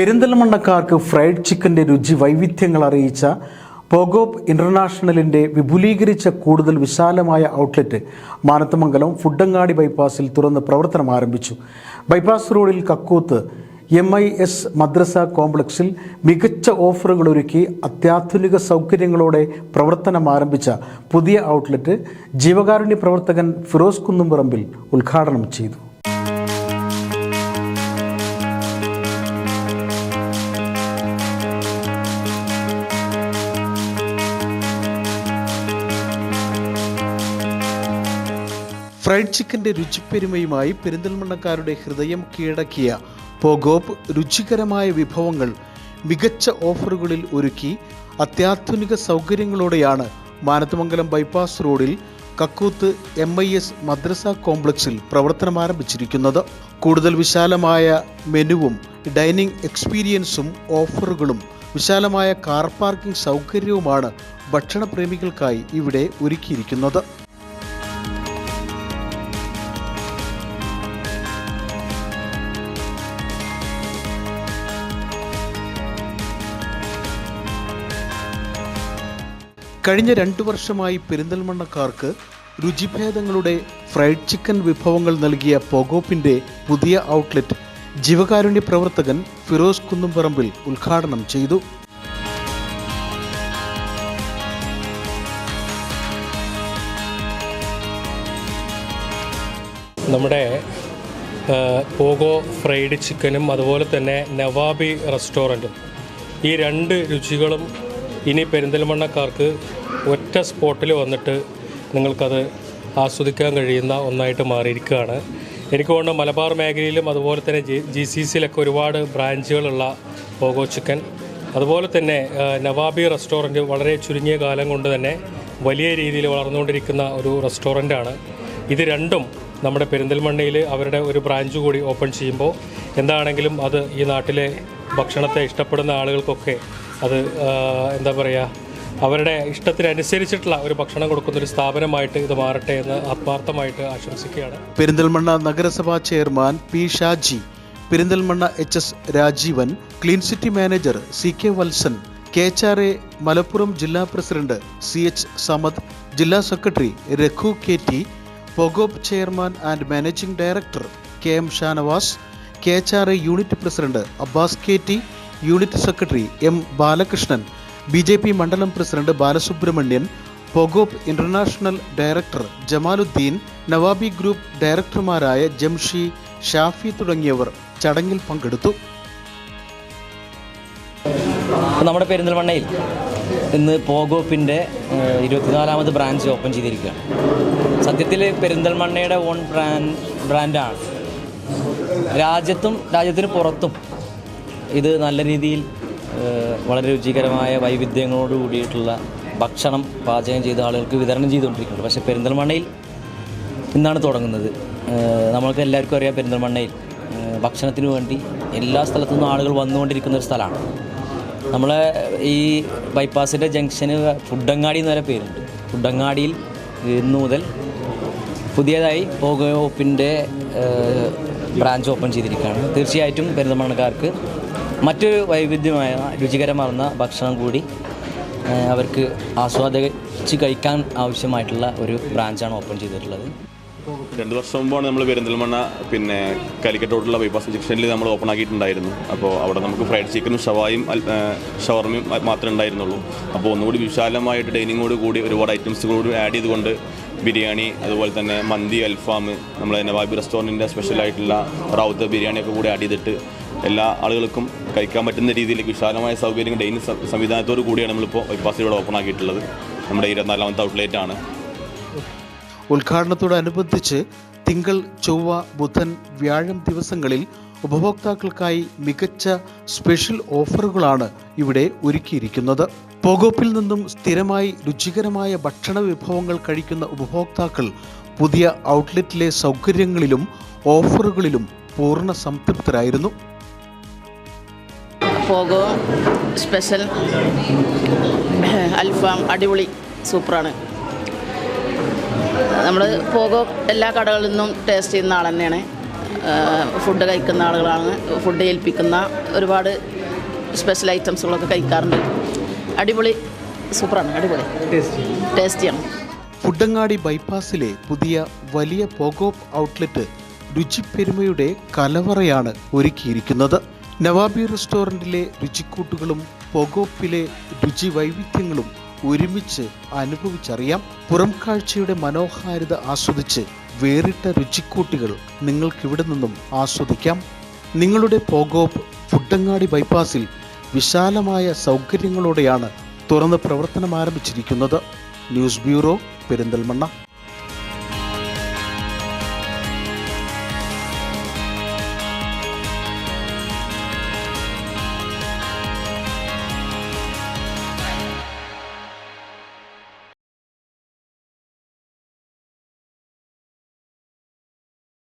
പെരിന്തൽമണ്ണക്കാർക്ക് fried ചിക്കന്റെ രുചി വൈവിധ്യങ്ങൾ അറിയിച്ച പോഗോപ്പ് ഇന്റർനാഷണലിന്റെ വിപുലീകരിച്ച കൂടുതൽ വിശാലമായ ഔട്ട്ലെറ്റ് മാനത്തമംഗലം ഫുഡങ്ങാടി ബൈപ്പാസിൽ തുറന്ന് പ്രവർത്തനം ആരംഭിച്ചു. ബൈപ്പാസ് റോഡിൽ കക്കൂത്ത് എം ഐ എസ് മദ്രസ കോംപ്ലക്സിൽ മികച്ച ഓഫറുകൾ ഒരുക്കി അത്യാധുനിക സൗകര്യങ്ങളോടെ പ്രവർത്തനം ആരംഭിച്ച പുതിയ ഔട്ട്ലെറ്റ് ജീവകാരുണ്യ പ്രവർത്തകൻ ഫിറോസ് കുന്നുംപറമ്പിൽ ഉദ്ഘാടനം ചെയ്തു. ഫ്രൈഡ് ചിക്കന്റെ രുചിപ്പെരുമയുമായി പെരിന്തൽമണ്ണക്കാരുടെ ഹൃദയം കീഴടക്കിയ പോഗോപ്പ് രുചികരമായ വിഭവങ്ങൾ മികച്ച ഓഫറുകളിൽ ഒരുക്കി അത്യാധുനിക സൗകര്യങ്ങളോടെയാണ് മാനത്തമംഗലം ബൈപ്പാസ് റോഡിൽ കക്കൂത്ത് എം ഐ എസ് മദ്രസ കോംപ്ലക്സിൽ പ്രവർത്തനം ആരംഭിച്ചിരിക്കുന്നത്. കൂടുതൽ വിശാലമായ മെനുവും ഡൈനിങ് എക്സ്പീരിയൻസും ഓഫറുകളും വിശാലമായ കാർ പാർക്കിംഗ് സൗകര്യവുമാണ് ഭക്ഷണപ്രേമികൾക്കായി ഇവിടെ ഒരുക്കിയിരിക്കുന്നത്. കഴിഞ്ഞ രണ്ടു വർഷമായി പെരിന്തൽമണ്ണക്കാർക്ക് രുചിഭേദങ്ങളുടെ ഫ്രൈഡ് ചിക്കൻ വിഭവങ്ങൾ നൽകിയ പൊഗോപ്പിന്റെ പുതിയ ഔട്ട്ലെറ്റ് ജീവകാരുണ്യ പ്രവർത്തകൻ ഫിറോസ് കുന്നുംപറമ്പിൽ ഉദ്ഘാടനം ചെയ്തു. നമ്മുടെ പോഗോ ഫ്രൈഡ് ചിക്കനും അതുപോലെ തന്നെ നവാബി റെസ്റ്റോറന്റും ഈ രണ്ട് രുചികളും ഇനി പെരിന്തൽമണ്ണക്കാർക്ക് ഒറ്റ സ്പോട്ടിൽ വന്നിട്ട് നിങ്ങൾക്കത് ആസ്വദിക്കാൻ കഴിയുന്ന ഒന്നായിട്ട് മാറിയിരിക്കുകയാണ്. എനിക്ക് തോന്നുന്നു മലബാർ മേഖലയിലും അതുപോലെ തന്നെ ജി ജി സി സിയിലൊക്കെ ഒരുപാട് ബ്രാഞ്ചുകളുള്ള പോഗോ ചിക്കൻ. അതുപോലെ തന്നെ നവാബി റെസ്റ്റോറന്റ് വളരെ ചുരുങ്ങിയ കാലം കൊണ്ട് തന്നെ വലിയ രീതിയിൽ വളർന്നുകൊണ്ടിരിക്കുന്ന ഒരു റെസ്റ്റോറന്റാണ് ഇത് രണ്ടും നമ്മുടെ പെരിന്തൽമണ്ണയിൽ അവരുടെ ഒരു ബ്രാഞ്ച് കൂടി ഓപ്പൺ ചെയ്യുമ്പോൾ എന്താണെങ്കിലും അത് ഈ നാട്ടിലെ ഭക്ഷണത്തെ ഇഷ്ടപ്പെടുന്ന ആളുകൾക്കൊക്കെ അത് എന്താ പറയുക അവരുടെ ഇഷ്ടത്തിനനുസരിച്ചിട്ടുള്ള ഒരു ഭക്ഷണം കൊടുക്കുന്ന ഒരു സ്ഥാപനമായിട്ട് ഇത് മാറട്ടെ എന്ന് ആത്മാർത്ഥമായിട്ട് ആശംസിക്കുകയാണ്. പെരിന്തൽമണ്ണ നഗരസഭാ chairman P Shaji Perinthalmanna H S Rajeevan clean city manager C K Valsan K H R A Malappuram ജില്ലാ പ്രസിഡന്റ് സി എച്ച് സമദ് ജില്ലാ secretary Raghu K T പൊഗോപ് chairman and managing director K M Shanavas K H R A unit president Abbas K T unit secretary M Balakrishnan B J P മണ്ഡലം president Balasubramanian പൊഗോപ് international director Jamaluddin Nawabi group ഡയറക്ടർമാരായ Jamshi Shafi തുടങ്ങിയവർ ചടങ്ങിൽ പങ്കെടുത്തു. നമ്മുടെ പെരിന്തൽമണ്ണയിൽ ഇന്ന് പോഗോപ്പിന്റെ ഇരുപത്തിനാലാമത് branch open ചെയ്തിരിക്കുകയാണ്. സത്യത്തിൽ പെരിന്തൽമണ്ണയുടെ on brand ബ്രാൻഡാണ് രാജ്യത്തും രാജ്യത്തിന് പുറത്തും ഇത് നല്ല രീതിയിൽ വളരെ രുചികരമായ വൈവിധ്യങ്ങളോട് കൂടിയിട്ടുള്ള ഭക്ഷണം പാചകം ചെയ്ത ആളുകൾക്ക് വിതരണം ചെയ്തുകൊണ്ടിരിക്കുന്നുണ്ട്. പക്ഷേ പെരിന്തൽമണ്ണയിൽ ഇന്നാണ് തുടങ്ങുന്നത്. നമ്മൾക്ക് എല്ലാവർക്കും അറിയാം പെരിന്തൽമണ്ണയിൽ ഭക്ഷണത്തിന് വേണ്ടി എല്ലാ സ്ഥലത്തു നിന്നും ആളുകൾ വന്നുകൊണ്ടിരിക്കുന്ന ഒരു സ്ഥലമാണ്. നമ്മളെ ഈ ബൈപ്പാസിന്റെ ജംഗ്ഷന് ഫുഡങ്ങാടി എന്ന് വരെ പേരുണ്ട്. ഫുഡങ്ങാടിയിൽ ഇന്ന് മുതൽ പുതിയതായി പോകോപ്പിന്റെ ബ്രാഞ്ച് ഓപ്പൺ ചെയ്തിരിക്കുകയാണ്. തീർച്ചയായിട്ടും പെരുന്തമണക്കാർക്ക് മറ്റൊരു വൈവിധ്യമായ രുചികരമാർന്ന ഭക്ഷണം കൂടി അവർക്ക് ആസ്വാദിച്ച് കഴിക്കാൻ ആവശ്യമായിട്ടുള്ള ഒരു ബ്രാഞ്ചാണ് ഓപ്പൺ ചെയ്തിട്ടുള്ളത്. രണ്ട് വർഷം മുമ്പാണ് നമ്മൾ പെരിന്തൽമണ്ണ പിന്നെ കാലിക്കറ്റ് ബൈപ്പാസ് ജംഗ്ഷനിൽ നമ്മൾ ഓപ്പൺ ആക്കിയിട്ടുണ്ടായിരുന്നു. അപ്പോൾ അവിടെ നമുക്ക് ഫ്രൈഡ് ചിക്കനും ഷവായും ഷവർമയും മാത്രമേ ഉണ്ടായിരുന്നുള്ളൂ. അപ്പോൾ ഒന്നുകൂടി വിശാലമായിട്ട് ഡൈനിങ്ങോട് കൂടി ഒരുപാട് ഐറ്റംസ് കൂടി ആഡ് ചെയ്തുകൊണ്ട് ബിരിയാണി അതുപോലെ തന്നെ മന്തി അൽഫാം നമ്മളെ നവാബി റെസ്റ്റോറന്റിന്റെ സ്പെഷ്യലായിട്ടുള്ള റൗത്ത് ബിരിയാണിയൊക്കെ കൂടി ആഡ് ചെയ്തിട്ട് എല്ലാ ആളുകൾക്കും കഴിക്കാൻ പറ്റുന്ന രീതിയിലേക്ക് വിശാലമായ സൗകര്യങ്ങൾ ഡൈനിങ് സംവിധാനത്തോടു കൂടിയാണ് നമ്മളിപ്പോൾ ബൈപ്പാസിലൂടെ ഓപ്പൺ ആക്കിയിട്ടുള്ളത്. നമ്മുടെ ഇരുപത്തിനാലാമത്തെ ഔട്ട്ലെറ്റ് ആണ്. ഉദ്ഘാടനത്തോടനുബന്ധിച്ച് തിങ്കൾ ചൊവ്വ ബുധൻ വ്യാഴം ദിവസങ്ങളിൽ ഉപഭോക്താക്കൾക്കായി മികച്ച സ്പെഷ്യൽ ഓഫറുകളാണ് ഇവിടെ ഒരുക്കിയിരിക്കുന്നത്. പോകോപ്പിൽ നിന്നും സ്ഥിരമായി രുചികരമായ ഭക്ഷണ വിഭവങ്ങൾ കഴിക്കുന്ന ഉപഭോക്താക്കൾ പുതിയ ഔട്ട്ലെറ്റിലെ സൗകര്യങ്ങളിലും ഓഫറുകളിലും പൂർണ സംതൃപ്തരായിരുന്നു. സ്പെഷ്യൽ അൽഫാം അടിപൊളി സൂപ്പറാണ്. നമ്മൾ പോകോ എല്ലാ കടകളിൽ നിന്നും ടേസ്റ്റ് ചെയ്യുന്ന ആൾ തന്നെയാണ്. ഫുഡ് കഴിക്കുന്ന ആളുകളാണ്. ഫുഡ് ഏൽപ്പിക്കുന്ന ഒരുപാട് സ്പെഷ്യൽ ഐറ്റംസുകളൊക്കെ കഴിക്കാറുണ്ട്. അടിപൊളി സൂപ്പറാണ് അടിപൊളി. ടേസ്റ്റിയാണ് ഫുഡങ്ങാടി ബൈപ്പാസിലെ പുതിയ വലിയ പോഗോപ്പ് ഔട്ട്ലെറ്റ് രുചിപ്പെരുമയുടെ കലവറയാണ് ഒരുക്കിയിരിക്കുന്നത്. നവാബി റെസ്റ്റോറന്റിലെ രുചിക്കൂട്ടുകളും പോഗോപ്പിലെ രുചി വൈവിധ്യങ്ങളും ഒരുമിച്ച് അനുഭവിച്ചറിയാം. പുറം കാഴ്ചയുടെ മനോഹാരിത ആസ്വദിച്ച് വേറിട്ട രുചിക്കൂട്ടുകൾ നിങ്ങൾക്കിവിടെ നിന്നും ആസ്വദിക്കാം. നിങ്ങളുടെ പോഗോപ്പ് ഫുഡങ്ങാടി ബൈപ്പാസിൽ വിശാലമായ സൗകര്യങ്ങളോടെയാണ് തുറന്ന് പ്രവർത്തനം ആരംഭിച്ചിരിക്കുന്നത്. News bureau Perinthalmanna.